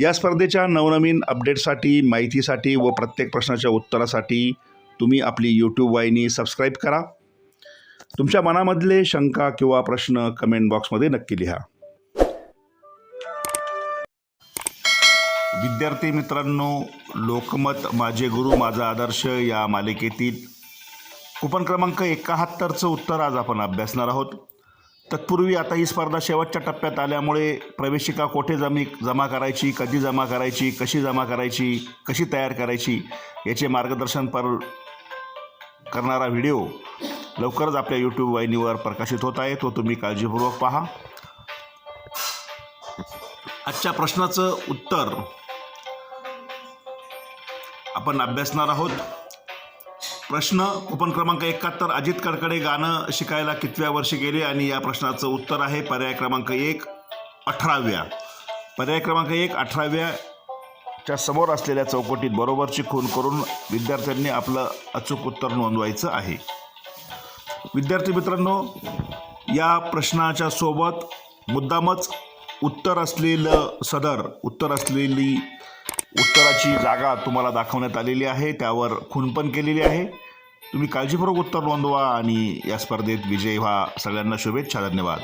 या स्पर्धेच्या नवनवीन अपडेटसाठी माहितीसाठी व प्रत्येक प्रश्नाच्या उत्तरासाठी तुम्ही आपली यूट्यूब वाहिनी सबस्क्राईब करा. तुमच्या मनामधले शंका किंवा प्रश्न कमेंट बॉक्समध्ये नक्की लिहा. विद्यार्थी मित्रांनो लोकमत माझे गुरु माझा आदर्श या मालिकेतील कुपन क्रमांक एकाहत्तरचं उत्तर आज आपण अभ्यासणार आहोत. तत्पूर्वी आता ही स्पर्धा शेवटच्या टप्प्यात आल्यामुळे प्रवेशिका कोठे जमी जमा करायची कधी जमा करायची कशी जमा करायची कशी तयार करायची याचे मार्गदर्शन पर करणारा व्हिडिओ लवकरच आपल्या यूट्यूब वाहिनीवर प्रकाशित होत आहे. तो तुम्ही काळजीपूर्वक पहा. आजच्या प्रश्नाचं उत्तर आपण अभ्यासणार आहोत. प्रश्न कुपन क्रमांक एकाहत्तर अजित कडकडे गाणं शिकायला कितव्या वर्षी गेले आणि या प्रश्नाचं उत्तर आहे पर्याय क्रमांक एक अठराव्या. पर्याय क्रमांक एक अठराव्या च्या समोर असलेल्या चौकटीत बरोबरची खून करून विद्यार्थ्यांनी आपलं अचूक उत्तर नोंदवायचं आहे. विद्यार्थी मित्रांनो या प्रश्नाच्या सोबत मुद्दामच उत्तर असलेलं सदर उत्तर असलेली उत्तराची जागा तुम्हाला दाखवण्यात आलेली आहे. त्यावर खून पण केलेली आहे. तुम्ही काळजीपूर्वक उत्तर नोंदवा आणि या स्पर्धेत विजय व्हा. सगळ्यांना शुभेच्छा. धन्यवाद.